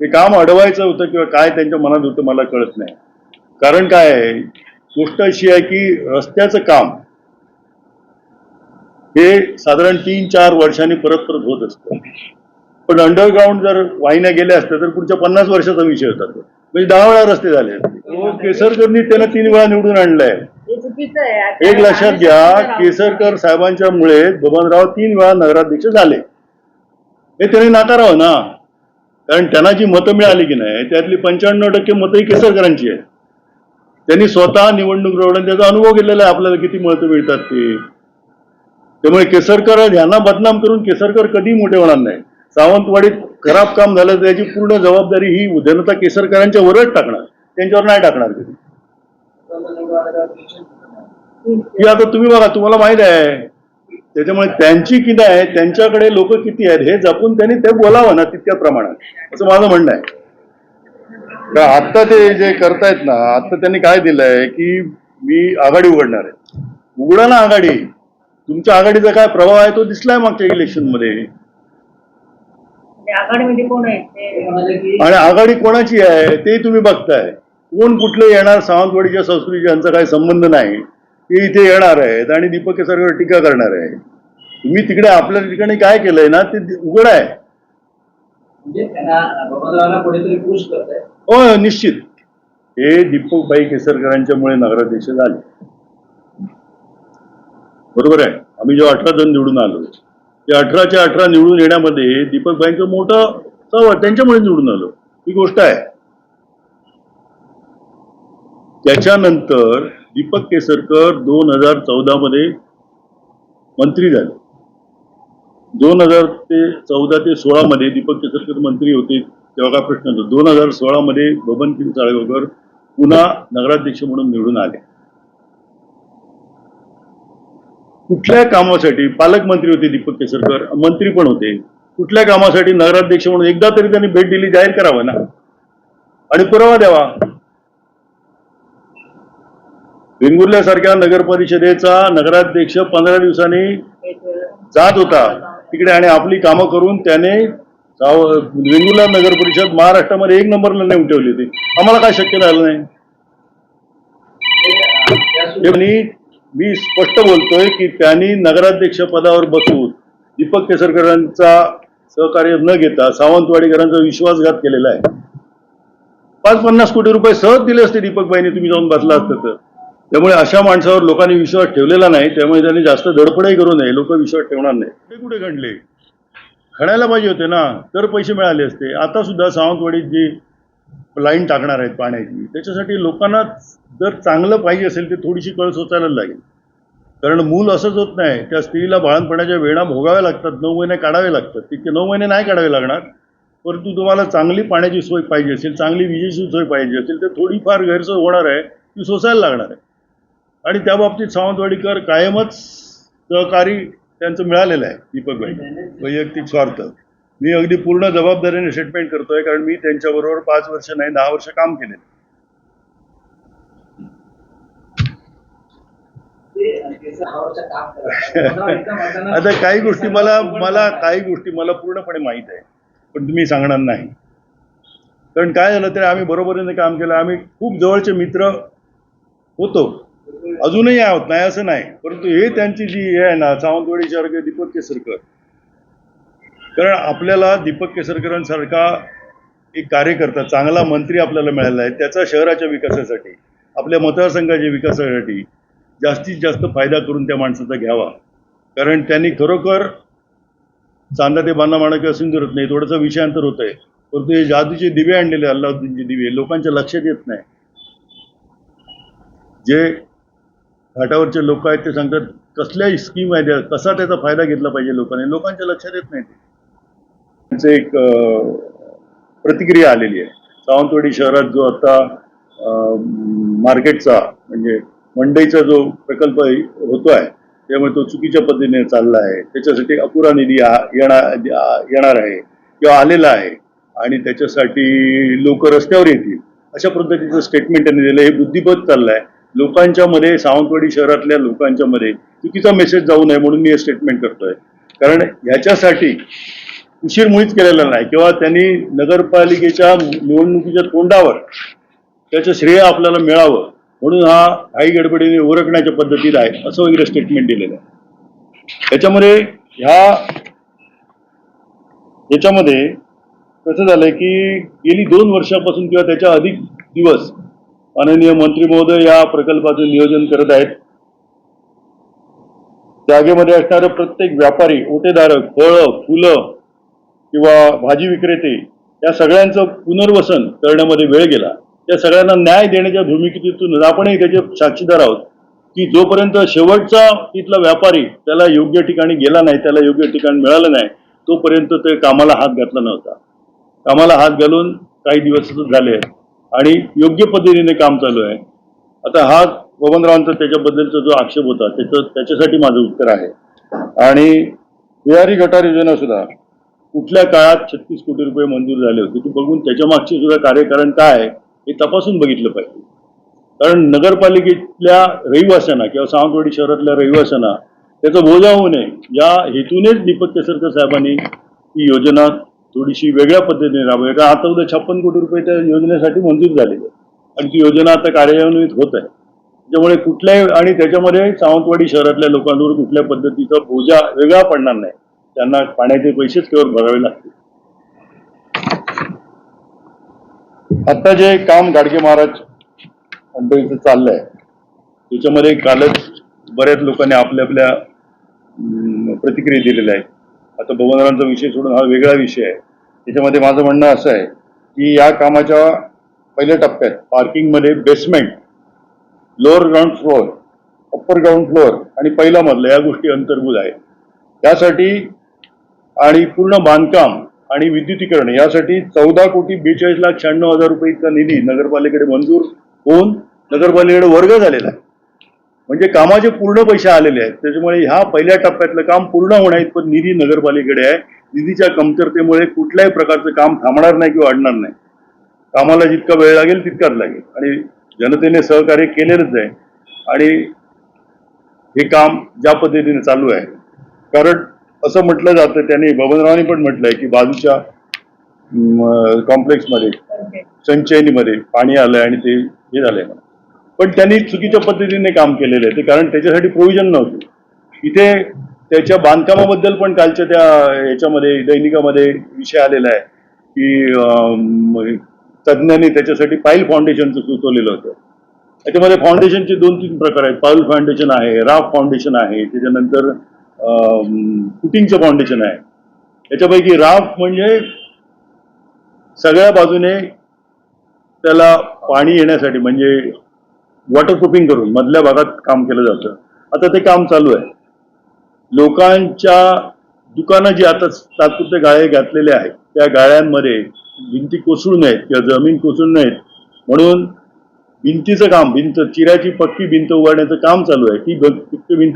ते काम अडवायचं होतं किंवा काय त्यांच्या मनात होतं मला कळत नाही. कारण काय आहे? गोष्ट अशी आहे की रस्त्याचं काम हे साधारण तीन चार वर्षांनी परत परत होत असतं. पण अंडरग्राऊंड जर वाहिन्या गेल्या असत्या तर पुढच्या पन्नास वर्षाचा विषय होता तो. म्हणजे दहा वेळा रस्ते झाले असते. तो केसरकरनी त्याला तीन वेळा निवडून आणलाय. हे चुकीचं आहे. एक लक्षात घ्या केसरकर साहेबांच्या मुळे बबनराव तीन वेळा नगराध्यक्ष झाले. हे त्यांनी नाकारावं ना? कारण त्यांना जी मतं मिळाली की नाही त्यातली पंच्याण्णव टक्के मतं ही केसरकरांची आहेत. त्यांनी स्वतः निवडणूक लढवून त्याचा अनुभव घेतलेला आहे आपल्याला किती मतं मिळतात ते. त्यामुळे केसरकर यांना बदनाम करून केसरकर कधी मोठे होणार नाही. सावंतवाडीत खराब काम झालं तर याची पूर्ण जबाबदारी ही जनता केसरकरांच्या वरच टाकणार त्यांच्यावर नाही टाकणार. कधी आता तुम्ही बघा तुम्हाला माहीत आहे त्याच्यामुळे त्यांची किती आहे त्यांच्याकडे लोक किती आहेत हे जपून त्यांनी ते बोलावं ना तितक्या प्रमाणात. असं माझं म्हणणं आहे. का आत्ता ते जे करतायत ना आत्ता त्यांनी काय दिलंय की मी आघाडी उघडणार आहे. उघडा ना आघाडी. तुमच्या आघाडीचा काय प्रभाव आहे तो दिसलाय मागच्या इलेक्शनमध्ये आघाडीमध्ये कोण आहे? ते आणि आघाडी कोणाची आहे ते तुम्ही बघताय. कोण कुठले येणार सावंतवाडीच्या संस्कृतीचा यांचा काही संबंध नाही. ते इथे येणार आहेत आणि दीपक केसरकर टीका करणार आहे. तुम्ही तिकडे आपल्या ठिकाणी काय केलंय ना ते उघड आहे. म्हणजे हो निश्चित. हे दीपकबाई केसरकरांच्यामुळे नगराध्यक्ष झाले. बरोबर आहे. आम्ही जेव्हा अठरा जण निवडून आलो ते अठराच्या अठरा निवडून येण्यामध्ये दीपकबाईंचं मोठं सव त्यांच्यामुळे निवडून आलो. ही गोष्ट आहे. त्याच्यानंतर दीपक केसरकर दोन हजार चौदा मध्ये मंत्री झाले. दोन हजार ते चौदा ते सोळा मध्ये दीपक केसरकर मंत्री होते तेव्हा काय प्रश्न नव्हता दोन हजार सोळा मध्ये बबन सिंग साळगावकर पुन्हा नगराध्यक्ष म्हणून निवडून आले. कुठल्या कामासाठी? पालकमंत्री होते दीपक केसरकर मंत्री पण होते. कुठल्या कामासाठी? नगराध्यक्ष म्हणून एकदा तरी त्यांनी भेट दिली जाहीर करावं ना? आणि पुरावा द्यावा. वेंगुर्ल्यासारख्या नगर परिषदेचा नगराध्यक्ष पंधरा दिवसांनी जात होता. तिकडे आणि आपली कामं करून त्याने वेंगुर्ला नगर परिषद महाराष्ट्रामध्ये एक नंबरला नेऊन ठेवली होती. आम्हाला काय शक्य झालं नाही? मी स्पष्ट बोलतोय की त्यांनी नगराध्यक्ष पदावर बसून दीपक केसरकरांचा सहकार्य न घेता सावंतवाडीकरांचा विश्वासघात केलेला आहे. पाच पन्नास कोटी रुपये सहज दिले असते दीपकबाईंनी तुम्ही जाऊन बसला असतं तर. त्यामुळे अशा माणसावर लोकांनी विश्वास ठेवलेला नाही त्यामुळे त्यांनी जास्त धडपडही करू नये लोक विश्वास ठेवणार नाही ते कुठे घडले? खणायला पाहिजे होते ना तर पैसे मिळाले असते. आता सुद्धा सावंतवाडीत जी लाईन टाकणार आहेत पाण्याची त्याच्यासाठी लोकांना जर चांगलं पाहिजे असेल ते थोडीशी कळ सोचायला लागेल. कारण मूल असंच होत नाही. त्या स्त्रीला बाळणपणाच्या वेळा भोगाव्या लागतात नऊ महिने काढावे लागतात. तितके नऊ महिने नाही काढावे लागणार परंतु तुम्हाला चांगली पाण्याची सोय पाहिजे असेल चांगली विजेची सोय पाहिजे असेल तर थोडीफार गैरसोय होणार आहे ती सोसायला लागणार आहे. आणि त्या बाबतीत सावंतवाडीकर कायमच सहकारी त्यांचं मिळालेलं आहे दीपकबाई वैयक्तिक स्वार्थ. मी अगदी पूर्ण जबाबदारीने स्टेटमेंट करतोय कारण मी त्यांच्याबरोबर पाच वर्ष नाही दहा वर्ष काम केले आता काही गोष्टी मला मला काही गोष्टी मला पूर्णपणे माहीत आहे पण तुम्ही सांगणार नाही. कारण काय झालं तरी आम्ही बरोबरीने काम केलं आम्ही खूप जवळचे मित्र होतो. अजूनही आहोत नाही असं नाही. परंतु हे त्यांची जी हे आहे ना सावंतवाडी शहर दीपक केसरकर. कारण आपल्याला दीपक केसरकरांसारखा एक कार्यकर्ता चांगला मंत्री आपल्याला मिळाला आहे. त्याचा शहराच्या विकासासाठी आपल्या मतदारसंघाच्या विकासासाठी जास्तीत जास्त फायदा करून त्या माणसाचा घ्यावा. कारण त्यांनी खरोखर चांदा ते बांधा माणा किंवा सिंधुरत नाही. थोडंसं विषयांतर होत आहे परंतु हे जादूचे दिवे आणलेले अल्लाउद्दीनचे दिवे लोकांच्या लक्षात येत नाही. जे घाटावरचे लोक आहेत ते सांगतात कसल्याही स्कीम आहे त्या कसा त्याचा फायदा घेतला पाहिजे लोकांनी? लोकांच्या लक्षात येत नाही ते. त्यांचं एक प्रतिक्रिया आलेली आहे. सावंतवाडी शहरात जो आता मार्केटचा म्हणजे मंडईचा जो प्रकल्प होतो आहे त्यामुळे तो चुकीच्या पद्धतीने चालला आहे. त्याच्यासाठी अपुरा निधी येणार येणार आहे किंवा आलेला आहे. आणि त्याच्यासाठी लोक रस्त्यावर येतील. अशा पद्धतीचं स्टेटमेंट त्यांनी दिलं. हे बुद्धिबळ चाललं आहे लोकांच्या मध्ये सावंतवाडी शहरातल्या लोकांच्या मध्ये चुकीचा मेसेज जाऊ नये म्हणून मी हे स्टेटमेंट करतोय. कारण ह्याच्यासाठी उशीर मुळीच केलेला नाही किंवा त्यांनी नगरपालिकेच्या निवडणुकीच्या तोंडावर त्याचं श्रेय आपल्याला मिळावं म्हणून हा घाई गडबडीने ओरखण्याच्या पद्धतीत आहे असं वगैरे स्टेटमेंट दिलेलं आहे. त्याच्यामध्ये ह्या याच्यामध्ये कसं झालंय की गेली दोन वर्षापासून किंवा त्याच्या अधिक दिवस माननीय मंत्री महोदय या प्रकल्पाचं नियोजन करत आहेत. जागेमध्ये असणारे प्रत्येक व्यापारी ओटेधारक फळं फुलं किंवा भाजी विक्रेते या सगळ्यांचं पुनर्वसन करण्यामध्ये वेळ गेला. त्या सगळ्यांना न्याय देण्याच्या भूमिकेतून आपणही त्याचे साक्षीदार आहोत. की जोपर्यंत शेवटचा तिथला व्यापारी त्याला योग्य ठिकाणी गेला नाही त्याला योग्य ठिकाण मिळालं नाही तोपर्यंत ते कामाला हात घातला नव्हता. कामाला हात घालून काही दिवस झाले. आहेत आणि योग्य पद्धतीने काम चालू आहे. आता हा बबनरावांचा त्याच्याबद्दलचा जो आक्षेप होता त्याचं त्याच्यासाठी माझं उत्तर आहे. आणि विहारी गटार योजना सुद्धा कुठल्या काळात छत्तीस कोटी रुपये मंजूर झाले होते ते बघून त्याच्या मागचे सुद्धा कार्यकारण काय आहे हे तपासून बघितलं पाहिजे. कारण नगरपालिकेतल्या रहिवाशांना किंवा सावंतवाडी शहरातल्या रहिवाशांना त्याचा बोजा होऊ नये या हेतूनेच दीपक केसरकर साहेबांनी ही योजना थोडीशी वेगळ्या पद्धतीने राबवली. कारण आता उद्या छप्पन कोटी रुपये त्या योजनेसाठी मंजूर झालेली आहे आणि ती योजना आता कार्यान्वित होत आहे. त्यामुळे कुठल्याही आणि त्याच्यामध्ये सावंतवाडी शहरातल्या लोकांवर कुठल्या पद्धतीचा बोजा वेगळा पडणार नाही. त्यांना पाण्याचे पैसेच केवळ भरावे लागतील. आता जे काम गाडगे महाराज मंडळीचं चाललंय त्याच्यामध्ये कालच बऱ्याच लोकांनी आपल्या आपल्या प्रतिक्रिया दिलेल्या आहेत. आता भवनरांचा विषय सोडून हा वेगळा विषय आहे. त्याच्यामध्ये माझं म्हणणं असं आहे की या कामाच्या पहिल्या टप्प्यात पार्किंगमध्ये basement lower ground floor upper ground floor आणि पहिला मधलं या गोष्टी अंतर्भूत आहेत. त्यासाठी आणि पूर्ण बांधकाम आणि विद्युतीकरण यासाठी चौदा कोटी बेचाळीस लाख शहाण्णव हजार रुपये इतका निधी नगरपालिकेकडे मंजूर होऊन नगरपालिकेकडे वर्ग झालेला आहे. म्हणजे कामाचे पूर्ण पैसे आलेले आहेत. त्याच्यामुळे ह्या पहिल्या टप्प्यातलं काम पूर्ण होण्या इतपत निधी नगरपालिकेकडे आहे. निधीच्या कमतरतेमुळे कुठल्याही प्रकारचं काम थांबणार नाही किंवा अडणार नाही. कामाला जितका वेळ लागेल तितकाच लागेल. आणि जनतेने सहकार्य केलेलंच आहे. आणि हे काम ज्या पद्धतीने चालू आहे कारण असं म्हटलं जातं त्यांनी बबनरावांनी पण म्हटलंय की बाजूच्या कॉम्प्लेक्समध्ये संचयनीमध्ये पाणी आलंय आणि ते हे झालंय पण त्यांनी चुकीच्या पद्धतीने काम केलेलं आहे. ते कारण त्याच्यासाठी प्रोव्हिजन नव्हतं. इथे त्याच्या बांधकामाबद्दल पण कालच्या त्या याच्यामध्ये दैनिकामध्ये विषय आलेला आहे की तज्ज्ञांनी त्याच्यासाठी पाईल फाउंडेशनचं सुचवलेलं होतं. त्याच्यामध्ये फाउंडेशनचे दोन तीन प्रकार आहेत. पाऊल फाउंडेशन आहे राफ फाउंडेशन आहे त्याच्यानंतर फुटिंगचं फाउंडेशन आहे. त्याच्यापैकी राफ म्हणजे सगळ्या बाजूने त्याला पाणी येण्यासाठी म्हणजे वॉटरप्रूफिंग करून मधल्या भागात काम केलं जातं. आता ते काम चालू आहे. लोकांच्या दुकानं जी आता तात्पुरते गाळे घातलेले आहेत त्या गाळ्यांमध्ये भिंती कोसळू नयेत किंवा जमीन कोसळू नयेत. म्हणून भिंतीचं काम भिंत चिऱ्याची पक्की भिंत उभारण्याचं काम चालू आहे. ती पक्की भिंत